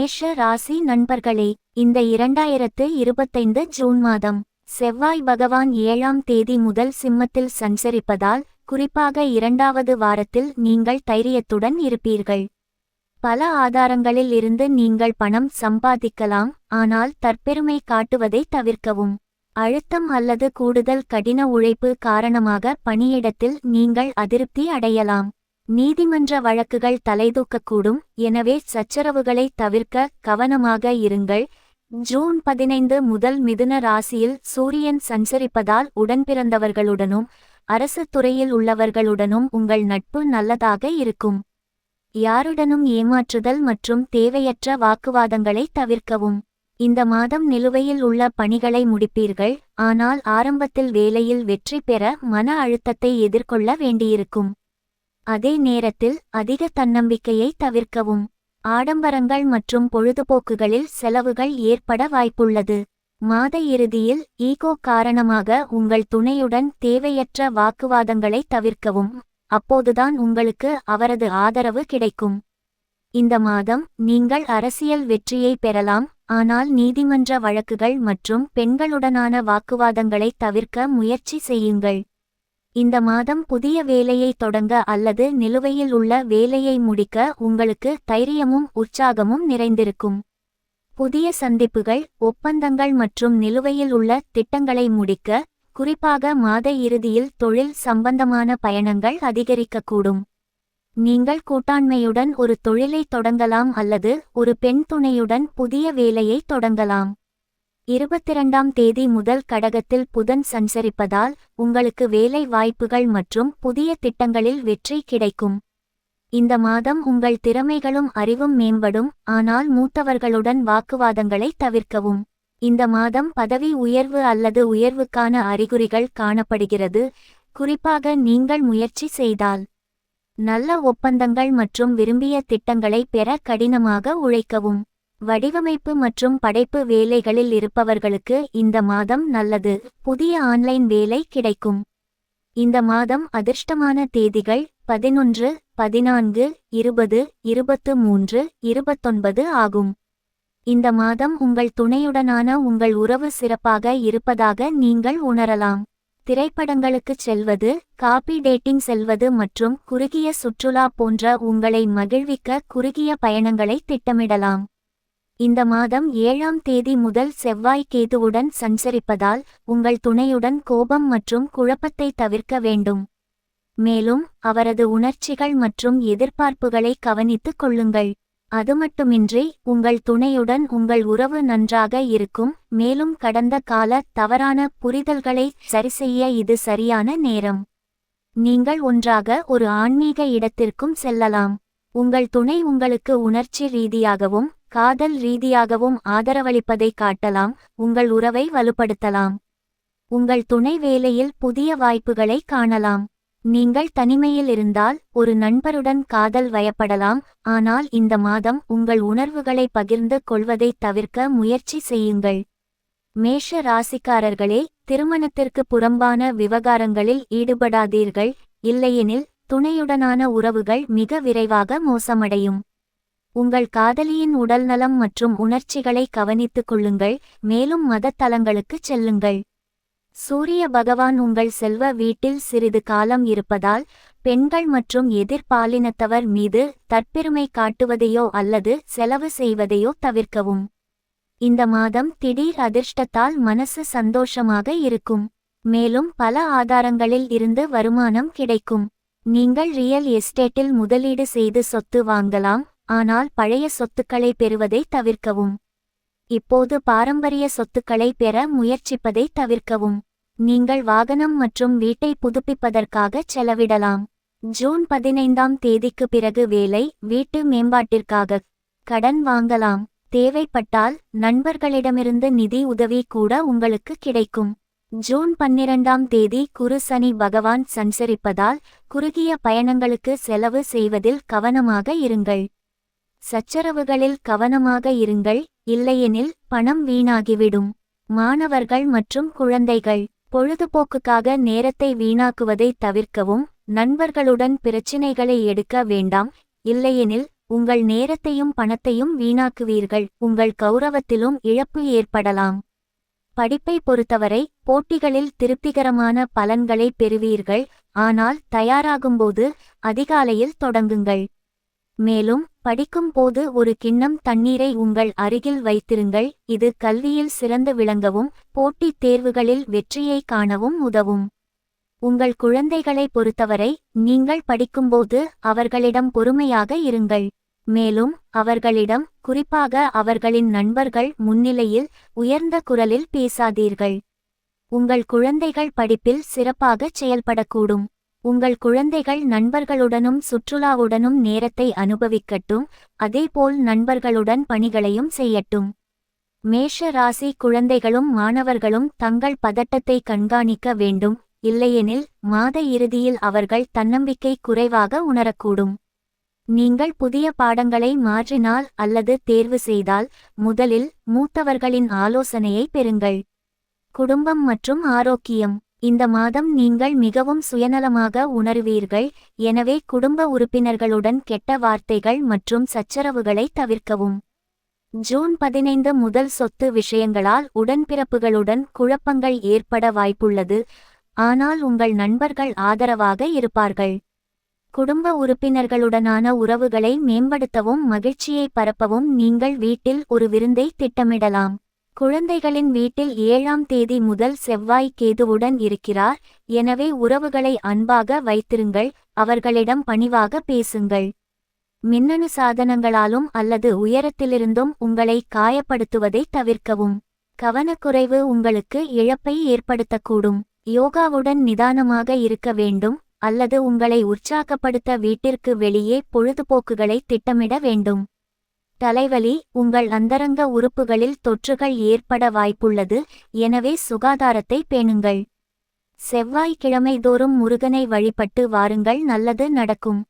மேஷ ராசி நண்பர்களே இந்த இரண்டாயிரத்து இருபத்தைந்து ஜூன் மாதம் செவ்வாய் பகவான் ஏழாம் தேதி முதல் சிம்மத்தில் சஞ்சரிப்பதால் குறிப்பாக இரண்டாவது வாரத்தில் நீங்கள் தைரியத்துடன் இருப்பீர்கள். பல ஆதாரங்களில் இருந்து நீங்கள் பணம் சம்பாதிக்கலாம் ஆனால் தற்பெருமை காட்டுவதை தவிர்க்கவும். அழுத்தம் அல்லது கூடுதல் கடின உழைப்பு காரணமாக பணியிடத்தில் நீங்கள் அதிருப்தி அடையலாம். நீதிமன்ற வழக்குகள் தலைதூக்கக்கூடும். எனவே சச்சரவுகளை தவிர்க்க கவனமாக இருங்கள். ஜூன் பதினைந்து முதல் மிதுன ராசியில் சூரியன் சஞ்சரிப்பதால் உடன்பிறந்தவர்களுடனும் அரசு துறையில் உள்ளவர்களுடனும் உங்கள் நட்பு நல்லதாக இருக்கும். யாருடனும் ஏமாற்றுதல் மற்றும் தேவையற்ற வாக்குவாதங்களை தவிர்க்கவும். இந்த மாதம் நிலுவையில் உள்ள பணிகளை முடிப்பீர்கள். ஆனால் ஆரம்பத்தில் வேலையில் வெற்றி பெற மன அழுத்தத்தை எதிர்கொள்ள வேண்டியிருக்கும். அதே நேரத்தில் அதிக தன்னம்பிக்கையை தவிர்க்கவும் ஆடம்பரங்கள் மற்றும் பொழுதுபோக்குகளில் செலவுகள் ஏற்பட வாய்ப்புள்ளது. மாத இறுதியில் ஈகோ காரணமாக உங்கள் துணையுடன் தேவையற்ற வாக்குவாதங்களை தவிர்க்கவும் அப்போதுதான் உங்களுக்கு அவரது ஆதரவு கிடைக்கும். இந்த மாதம் நீங்கள் அரசியல் வெற்றியை பெறலாம் ஆனால் நீதிமன்ற வழக்குகள் மற்றும் பெண்களுடனான வாக்குவாதங்களை தவிர்க்க முயற்சி செய்யுங்கள். இந்த மாதம் புதிய வேலையை தொடங்க அல்லது நிலுவையில் உள்ள வேலையை முடிக்க உங்களுக்கு தைரியமும் உற்சாகமும் நிறைந்திருக்கும். புதிய சந்திப்புகள் ஒப்பந்தங்கள் மற்றும் நிலுவையில் உள்ள திட்டங்களை முடிக்க குறிப்பாக மாத இறுதியில் தொழில் சம்பந்தமான பயணங்கள் அதிகரிக்கக்கூடும். நீங்கள் கூட்டாண்மையுடன் ஒரு தொழிலை தொடங்கலாம் அல்லது ஒரு பெண் துணையுடன் புதிய வேலையை தொடங்கலாம். இருபத்திரண்டாம் தேதி முதல் கடகத்தில் புதன் சஞ்சரிப்பதால் உங்களுக்கு வேலை வாய்ப்புகள் மற்றும் புதிய திட்டங்களில் வெற்றி கிடைக்கும். இந்த மாதம் உங்கள் திறமைகளும் அறிவும் மேம்படும் ஆனால் மூத்தவர்களுடன் வாக்குவாதங்களை தவிர்க்கவும். இந்த மாதம் பதவி உயர்வு அல்லது உயர்வுக்கான அறிகுறிகள் காணப்படுகிறது குறிப்பாக நீங்கள் முயற்சி செய்தால். நல்ல ஒப்பந்தங்கள் மற்றும் விரும்பிய திட்டங்களை பெற கடினமாக உழைக்கவும். வடிவமைப்பு மற்றும் படைப்பு வேலைகளில் இருப்பவர்களுக்கு இந்த மாதம் நல்லது. புதிய ஆன்லைன் வேலை கிடைக்கும். இந்த மாதம் அதிர்ஷ்டமான தேதிகள் பதினொன்று பதினான்கு இருபது இருபத்து மூன்று இருபத்தொன்பது ஆகும். இந்த மாதம் உங்கள் துணையுடனான உங்கள் உறவு சிறப்பாக இருப்பதாக நீங்கள் உணரலாம். திரைப்படங்களுக்குச் செல்வது காபி டேட்டிங் செல்வது மற்றும் குறுகிய சுற்றுலா போன்ற உங்களை மகிழ்விக்க குறுகிய பயணங்களை திட்டமிடலாம். இந்த மாதம் ஏழாம் தேதி முதல் செவ்வாய் கேதுவுடன் சஞ்சரிப்பதால் உங்கள் துணையுடன் கோபம் மற்றும் குழப்பத்தை தவிர்க்க வேண்டும். மேலும் அவரது உணர்ச்சிகள் மற்றும் எதிர்பார்ப்புகளை கவனித்துக் கொள்ளுங்கள். அதுமட்டுமின்றி உங்கள் துணையுடன் உங்கள் உறவு நன்றாக இருக்கும். மேலும் கடந்த கால தவறான புரிதல்களை சரிசெய்ய இது சரியான நேரம். நீங்கள் ஒன்றாக ஒரு ஆன்மீக இடத்திற்கும் செல்லலாம். உங்கள் துணை உங்களுக்கு உணர்ச்சி ரீதியாகவும் காதல் ரீதியாகவும் ஆதரவளிப்பதை காட்டலாம் உங்கள் உறவை வலுப்படுத்தலாம். உங்கள் துணை வேலையில் புதிய வாய்ப்புகளை காணலாம். நீங்கள் தனிமையில் இருந்தால் ஒரு நண்பருடன் காதல் வயப்படலாம் ஆனால் இந்த மாதம் உங்கள் உணர்வுகளை பகிர்ந்து கொள்வதை தவிர்க்க முயற்சி செய்யுங்கள். மேஷ ராசிக்காரர்களே திருமணத்திற்கு புறம்பான விவகாரங்களில் ஈடுபடாதீர்கள் இல்லையெனில் துணையுடனான உறவுகள் மிக விரைவாக மோசமடையும். உங்கள் காதலியின் உடல்நலம் மற்றும் உணர்ச்சிகளை கவனித்துக் கொள்ளுங்கள் மேலும் மதத்தலங்களுக்குச் செல்லுங்கள். சூரிய பகவான் உங்கள் செல்வ வீட்டில் சிறிது காலம் இருப்பதால் பெண்கள் மற்றும் எதிர்பாலினத்தவர் மீது தற்பெருமை காட்டுவதையோ அல்லது செலவு செய்வதையோ தவிர்க்கவும். இந்த மாதம் திடீர் அதிர்ஷ்டத்தால் மனசு சந்தோஷமாக இருக்கும். மேலும் பல ஆதாரங்களில் இருந்து வருமானம் கிடைக்கும். நீங்கள் ரியல் எஸ்டேட்டில் முதலீடு செய்து சொத்து வாங்கலாம் ஆனால் பழைய சொத்துக்களை பெறுவதை தவிர்க்கவும். இப்போது பாரம்பரிய சொத்துக்களை பெற முயற்சிப்பதை தவிர்க்கவும். நீங்கள் வாகனம் மற்றும் வீட்டை புதுப்பிப்பதற்காக செலவிடலாம். ஜூன் பதினைந்தாம் தேதிக்கு பிறகு வேலை வீட்டு மேம்பாட்டிற்காக கடன் வாங்கலாம். தேவைப்பட்டால் நண்பர்களிடமிருந்து நிதி உதவி கூட உங்களுக்கு கிடைக்கும். ஜூன் பன்னிரண்டாம் தேதி குரு சனி பகவான் சஞ்சரிப்பதால் குறுகிய பயணங்களுக்கு செலவு செய்வதில் கவனமாக இருங்கள். சச்சரவுகளில் கவனமாக இருங்கள் இல்லையெனில் பணம் வீணாகிவிடும். மாணவர்கள் மற்றும் குழந்தைகள் பொழுதுபோக்குக்காக நேரத்தை வீணாக்குவதை தவிர்க்கவும் நண்பர்களுடன் பிரச்சினைகளை எடுக்க வேண்டாம். இல்லையெனில் உங்கள் நேரத்தையும் பணத்தையும் வீணாக்குவீர்கள் உங்கள் கௌரவத்திலும் இழப்பு ஏற்படலாம். படிப்பை பொறுத்தவரை போட்டிகளில் திருப்திகரமான பலன்களை பெறுவீர்கள் ஆனால் தயாராகும்போது அதிகாலையில் தொடங்குங்கள். மேலும் படிக்கும் போது ஒரு கிண்ணம் தண்ணீரை உங்கள் அருகில் வைத்திருங்கள். இது கல்வியில் சிறந்து விளங்கவும் போட்டித் தேர்வுகளில் வெற்றியை காணவும் உதவும். உங்கள் குழந்தைகளை பொறுத்தவரை நீங்கள் படிக்கும்போது அவர்களிடம் பொறுமையாக இருங்கள். மேலும் அவர்களிடம் குறிப்பாக அவர்களின் நண்பர்கள் முன்னிலையில் உயர்ந்த குரலில் பேசாதீர்கள். உங்கள் குழந்தைகள் படிப்பில் சிறப்பாகச் செயல்படக்கூடும். உங்கள் குழந்தைகள் நண்பர்களுடனும் சுற்றுலாவுடனும் நேரத்தை அனுபவிக்கட்டும் அதேபோல் நண்பர்களுடன் பணிகளையும் செய்யட்டும். மேஷ ராசி குழந்தைகளும் மாணவர்களும் தங்கள் பதட்டத்தை கண்காணிக்க வேண்டும் இல்லையெனில் மாத இறுதியில் அவர்கள் தன்னம்பிக்கை குறைவாக உணரக்கூடும். நீங்கள் புதிய பாடங்களை மாற்றினால் அல்லது தேர்வு செய்தால் முதலில் மூத்தவர்களின் ஆலோசனையை பெறுங்கள். குடும்பம் மற்றும் ஆரோக்கியம். இந்த மாதம் நீங்கள் மிகவும் சுயநலமாக உணருவீர்கள். எனவே குடும்ப உறுப்பினர்களுடன் கெட்ட வார்த்தைகள் மற்றும் சச்சரவுகளை தவிர்க்கவும். ஜூன் பதினைந்து முதல் சொத்து விஷயங்களால் உடன்பிறப்புகளுடன் குழப்பங்கள் ஏற்பட வாய்ப்புள்ளது. ஆனால் உங்கள் நண்பர்கள் ஆதரவாக இருப்பார்கள். குடும்ப உறுப்பினர்களுடனான உறவுகளை மேம்படுத்தவும் மகிழ்ச்சியை பரப்பவும் நீங்கள் வீட்டில் ஒரு விருந்தை திட்டமிடலாம். குழந்தைகளின் வீட்டில் ஏழாம் தேதி முதல் செவ்வாய் கேதுவுடன் இருக்கிறார். எனவே உறவுகளை அன்பாக வைத்திருங்கள். அவர்களிடம் பணிவாக பேசுங்கள். மின்னணு சாதனங்களாலும் அல்லது உயரத்திலிருந்தும் உங்களை காயப்படுத்துவதை தவிர்க்கவும். கவனக்குறைவு உங்களுக்கு இழப்பை ஏற்படுத்தக்கூடும். யோகாவுடன் நிதானமாக இருக்க வேண்டும். அல்லது உங்களை உற்சாகப்படுத்த வீட்டிற்கு வெளியே பொழுதுபோக்குகளை திட்டமிட வேண்டும். தலைவலி உங்கள் அந்தரங்க உறுப்புகளில் தொற்றுகள் ஏற்பட வாய்ப்புள்ளது எனவே சுகாதாரத்தை பேணுங்கள். செவ்வாய்க்கிழமைதோறும் முருகனை வழிபட்டு வாருங்கள் நல்லது நடக்கும்.